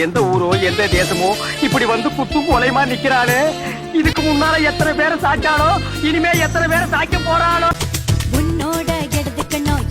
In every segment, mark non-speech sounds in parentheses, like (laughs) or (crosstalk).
எந்த ஊரோ எந்த தேசமோ இப்படி வந்து குத்து கொலைமா நிக்கிறானே இதுக்கு முன்னால எத்தனை பேரை சாச்சானோ இனிமே எத்தனை பேரை சாய்க்க போறானோ உன்னோட எடுத்துக்கணும்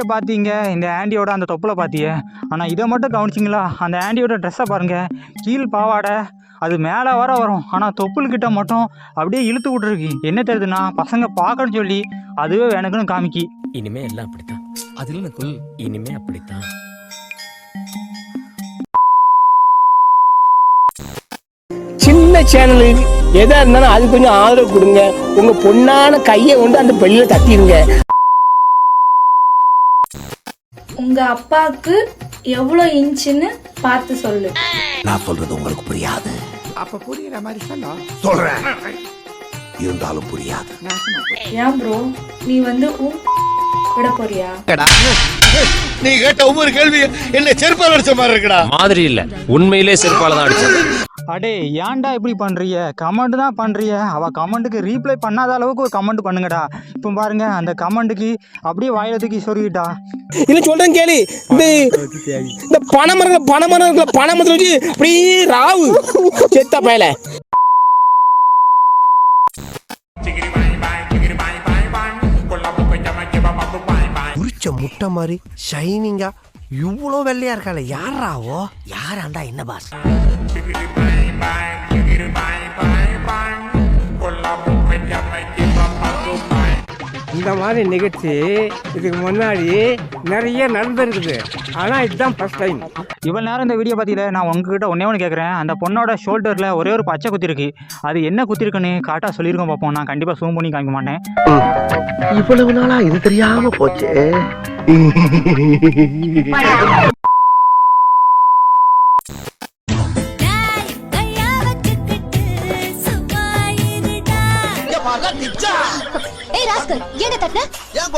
ஆண்டியை பார்த்தீங்க இந்த ஆண்டியோட அந்த தொப்புளை பார்த்தீங்க ஆனால் இதை மட்டும் கவனிச்சிங்களா? அந்த ஆண்டியோட ட்ரெஸ்ஸை பாருங்கள் கீழ் பாவாடை அது மேலே வர வரும். ஆனால் தொப்புள்கிட்ட மட்டும் அப்படியே இழுத்து விட்ருக்கு என்ன தெரியுதுன்னா பசங்க பார்க்கணும்னு சொல்லி அதுவே எனக்குன்னு காமிக்கி. இனிமே எல்லாம் அப்படித்தான். அதில் நக்குல் இனிமே அப்படித்தான். சின்ன சேனலுக்கு எதா இருந்தாலும் அது கொஞ்சம் ஆதரவு கொடுங்க. உங்க பொண்ணான கையை கொண்டு அந்த பெல்லில தட்டிடுங்க உங்க அப்பாவுக்கு எவ்வளோ இன்ச்சுன்னு பார்த்து சொல்லு. நான் சொல்றது உங்களுக்கு புரியாது. அப்ப புரியுற மாதிரி சொல்ல. சொல்றேன். இருந்தாலும் புரியாது. ஏன் ப்ரோ நீ வந்து விட போறியா? நீ கேட்ட ஒவ்வொரு கேள்வி என்ன செருப்பால் அடிச்ச மாதிரி இருக்குடா. மாதிரி இல்ல. உண்மையிலே செருப்பால தான் அடிச்சது. அடே ஏன்டா இப்படி பண்ணுறிய கமெண்ட் தான் பண்ணுறிய அவள் கமெண்ட்டுக்கு ரீப்ளை பண்ணாத அளவுக்கு ஒரு கமெண்ட் பண்ணுங்கடா. இப்போ பாருங்க அந்த கமெண்ட்டுக்கு அப்படியே வாயில தூக்கி சொருகிட்டா. இல்ல சொல்றேன் கேளு. இந்த இந்த பனைமரம் பனைமரம் பனைமரத்துல வச்சு அப்படியே ராவு. செத்த பயல. உரிச்ச முட்டை மாதிரி ஷைனிங்கா இவ்வளோ வெள்ளையா இருக்கால யாராவோ யாராண்டா என்ன பாஸ் இந்த மாதிரி நிகழ்ச்சி இதுக்கு முன்னாடி நிறைய நடந்திருக்குது. ஆனா இதுதான் ஃபர்ஸ்ட் டைம் இவ்வளோ நேரம் இந்த வீடியோ பார்த்தீங்களே நான் உங்ககிட்ட ஒன்றே ஒன்று கேட்குறேன் அந்த பொண்ணோட ஷோல்டரில் ஒரே ஒரு பச்சை குத்திருக்கு. அது என்ன குத்திருக்குன்னு கரெக்டாக சொல்லியிருக்கோம் பார்ப்போம். நான் கண்டிப்பாக ஜூம் பண்ணி காமிக்க மாட்டேன். இவ்வளவு நாளா இது தெரியாம போச்சு. (laughs)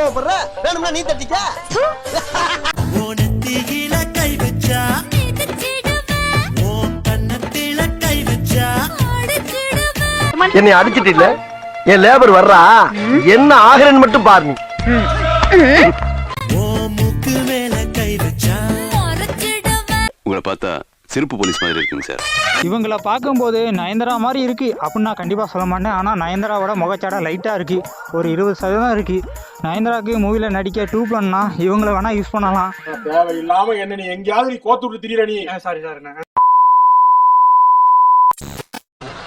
கோவப்படுற? வேணும்னா நீ தட்டிக்க. என்னை அடிச்சிட்டு இல்ல என் லேபர் வர்றா? என்ன ஆகிறேன்னு மட்டும் பாருங்க செருப்பு போலீஸ் மாதிரி இருக்குங்க சார். இவங்கள பார்க்கும்போது நயன்தாரா மாதிரி இருக்குது அப்படின்னு நான் கண்டிப்பாக சொல்ல மாட்டேன். ஆனால் நயன்தாராவோட முகச்சாடை லைட்டாக இருக்குது ஒரு இருபது சதவீதம் இருக்குது நயன்தாராக்கு மூவியில் நடிக்க டூ பண்ணா இவங்கள வேணால் யூஸ் பண்ணலாம். தேவையில்லாம என்ன நீ எங்கேயாவது நீ கோத்து விட்டு திரியற நீ. சாரி சார்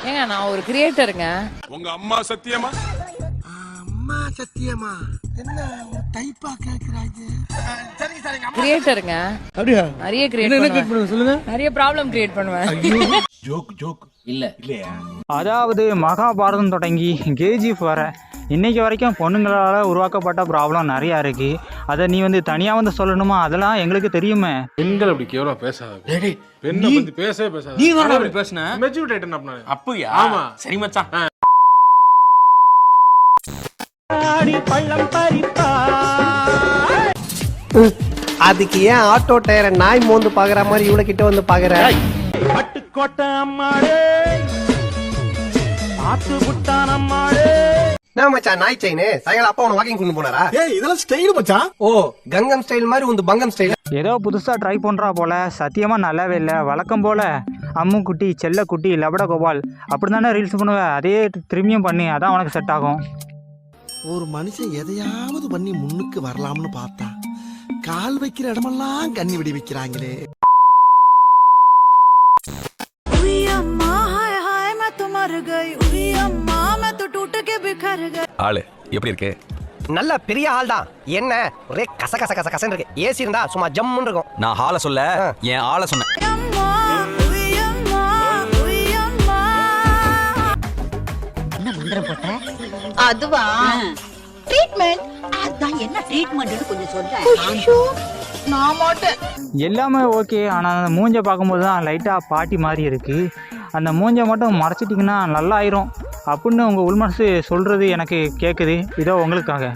ஏங்க நான் ஒரு கிரியேட்டருங்க உங்க அம்மா சத்தியமா? சத்தியமா? என்ன ஒரு டைப்பா கேக்குறாங்க? சரிங்க சரிங்க கிரியேட்டருங்க அப்படியா? நிறைய கிரியேட் பண்ணுவேன். சொல்லுங்க. நிறைய ப்ராப்ளம் கிரியேட் பண்ணுவேன். ஜோக் ஜோக் இல்ல. இல்லையா? அதாவது மகாபாரதம் தொடங்கி கேஜிஎஃப் வர இன்னைக்கு வரைக்கும் பொண்ணுங்களால் உருவாக்கப்பட்ட ப்ராப்ளம் நிறையா இருக்குது அதை நீ வந்து தனியாக வந்து சொல்லணுமா? அதெல்லாம் எங்களுக்கு தெரியுமே. பெண்கள் அப்படி கேவலம் பேசாத பெண்ணை பத்தி பேசவே பேசாத நீ தான் அப்படி பேசுன? மெச்சூரிட்டி ஆயிட்டேன் அப்ப நானு. அப்படியா அதுக்கு ஏன் ஆட்டோ டயரை நாய் மோந்து பாக்குற மாதிரி இவ்வளவு கிட்ட வந்து பாக்குற? பட்டுக்கோட்டை அம்மாடே. அம்மாடே. என்ன மச்சான் நாய் செயின் சாயங்காலம் அப்பா உன வாக்கிங் கொண்டு போனாரா? ஏய் இதெல்லாம் ஸ்டைல் மச்சான். ஓ கங்கம் ஸ்டைல் மாதிரி உந்து பங்கம் ஸ்டைல் ஏதோ புதுசாக ட்ரை பண்ணுறா போல. சத்தியமாக நல்லாவே இல்லை. வழக்கம் போல். அம்முக்குட்டி செல்லக்குட்டி லபட கோபால் அப்படி தானே ரீல்ஸ் பண்ணுவேன் அதே திரும்பியும் பண்ணி. அதான் உனக்கு செட் ஆகும். ஒரு மனுஷன் எதையாவது பண்ணி முன்னுக்கு வரலாம்னு பார்த்தா கால் வைக்கிற இடமெல்லாம் கண்ணி விடி வைக்கிறாங்களே ஆளு எப்படி இருக்கு? நல்ல பெரிய ஹால் தான். என்ன? ஒரே கச கச கச கசன் இருக்கு. ஏசி இருந்தா சும்மா ஜம்முன்னு இருக்கும். நான் ஆளை சொல்ல என் ஆளை சொன்னேன். என்ன மந்திரம் போட்ட? அதுவா? ட்ரீட்மெண்ட் அதான் என்ன ட்ரீட்மெண்ட்னு கொஞ்சம் சொல்றேன். நான் மாட்டேன். எல்லாமே ஓகே ஆனால் அந்த மூஞ்சை பார்க்கும்போது தான் லைட்டாக பாட்டி மாதிரி இருக்குது அந்த மூஞ்சை மட்டும் மறைச்சிட்டிங்கன்னா நல்லா ஆயிரும். அப்படின்னு உங்கள் உள்மனசு சொல்கிறது எனக்கு கேட்குது இதோ உங்களுக்காக.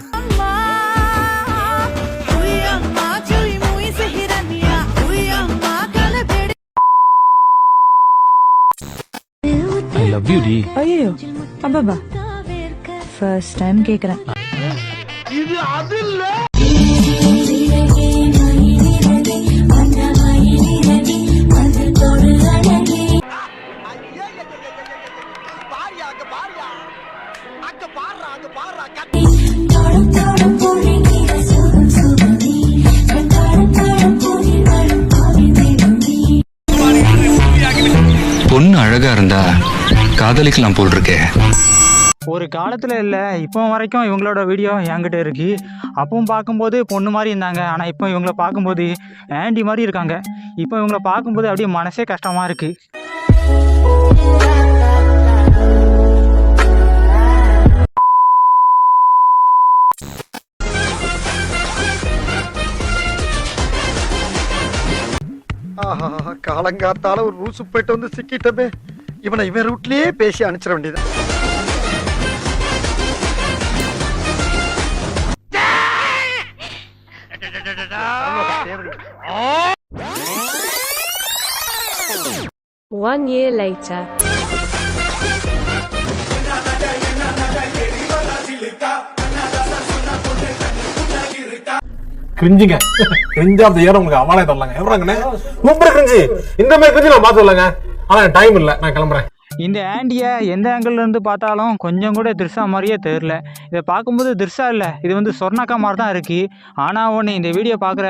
ஐ லவ் யூ டி ஐயோ அப்பா ஃபர்ஸ்ட் டைம் கேக்குறேன். பொண்ணு அழகா இருந்தா காதலிக்கலாம் போல் இருக்கே. ஒரு காலத்தில் இல்லை இப்போ வரைக்கும் இவங்களோட வீடியோ என்கிட்ட இருக்கு. அப்பவும் பார்க்கும்போது பொண்ணு மாதிரி இருந்தாங்க. ஆனால் இப்போ இவங்கள பார்க்கும்போது ஆண்டி மாதிரி இருக்காங்க. இப்போ இவங்கள பார்க்கும்போது அப்படியே மனசே கஷ்டமாக இருக்குது காலங்காத்தால ஒரு ரூசு போயிட்டு வந்து சிக்கிட்டமே. இவனை இவன் ரூட்லயே பேசி அனுப்பிச்சிட வேண்டியது ஒன் இயர் லைட்டர் கிரிஞ்சுங்க கிரிஞ்சா அந்த ஏற உங்களுக்கு அவாலே தரலாங்க. எவ்வளோங்கண்ணே சூப்பர் கிரிஞ்சு இந்த மாதிரி கிரிஞ்சு நான் பார்த்து வரலங்க. ஆனால் டைம் இல்லை. நான் கிளம்புறேன். இந்த ஆண்டியை எந்த இருந்து பார்த்தாலும் கொஞ்சம் கூட திர்சா மாதிரியே தெரில இதை பார்க்கும்போது திர்சா இல்லை. இது வந்து சொர்ணாக்கா மாதிரி தான் இருக்குது ஆனால் ஒன்று இந்த வீடியோ பார்க்குற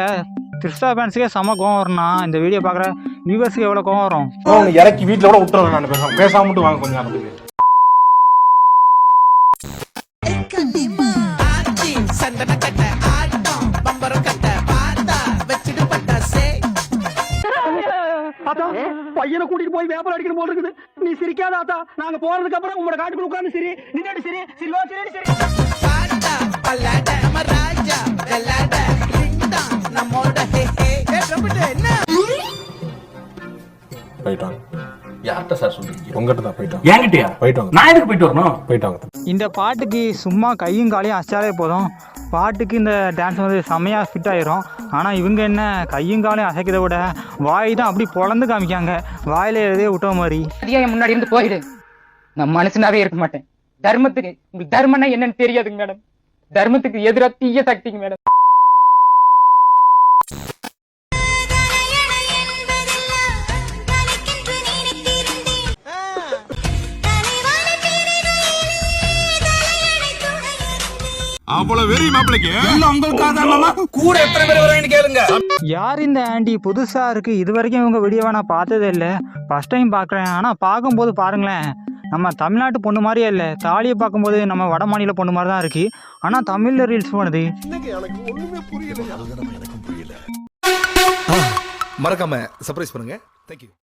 திர்சா ஃபேன்ஸுக்கே செம கோவம் வரும்னா இந்த வீடியோ பார்க்குற வியூவர்ஸுக்கு எவ்வளோ கோவம் வரும்? இறக்கி வீட்டில் கூட விட்டுறேன் நான் பேசாம பேசாம மட்டும் வாங்க கொஞ்சம் நேரத்துக்கு ஆத்தா பையனை கூட்டிட்டு போய் வியாபாரம் அடிக்கிற போல இருக்குது. நீ சிரிக்காத ஆத்தா. நாங்க போனதுக்கு அப்புறம் உங்களோட காட்டுக்குள்ள உட்கார்ந்து சரி. நின்னுட்டு சரி. சரி வா சரி சரி போயிட்டாங்க. யார்கிட்ட சார் சொல்றீங்க? உங்ககிட்ட தான் போயிட்டாங்க. என்கிட்டயா? போயிட்டாங்க. நான் எதுக்கு போயிட்டு வரணும்? போயிட்டாங்க. இந்த பாட்டுக்கு சும்மா கையும் காலையும் அசாலே போதும். பாட்டுக்கு இந்த டான்ஸ் வந்து செம்மையாக ஃபிட் ஆயிரும். ஆனால் இவங்க என்ன கையும் காலையும் அசைக்கிறத விட வாய் தான் அப்படி பொழந்து காமிக்காங்க. வாயில எழுதே விட்ட மாதிரி. முன்னாடி இருந்து போயிடு. நான் மனுஷனாவே இருக்க மாட்டேன். தர்மத்துக்கு உங்களுக்கு தர்மம்னா என்னன்னு தெரியாதுங்க மேடம். தர்மத்துக்கு எதிராக தீய சக்திங்க மேடம். கூட எத்தனை பேர் வராங்கன்னு கேளுங்க. யார் இந்த ஆண்டி? புதுசாக இருக்குது இது வரைக்கும் இவங்க வீடியோவை நான் பார்த்ததே இல்லை. ஃபஸ்ட் டைம் பார்க்குறேன். ஆனால் பார்க்கும்போது பாருங்களேன். நம்ம தமிழ்நாட்டு பொண்ணு மாதிரியே இல்லை. தாலியை பார்க்கும்போது நம்ம வட மாநில பொண்ணு மாதிரி தான் இருக்குது ஆனால் தமிழில் ரீல்ஸ் பண்ணுது எனக்கு ஒண்ணுமே புரியல மறக்காம சர்ப்ரைஸ் பண்ணுங்க. தேங்க்யூ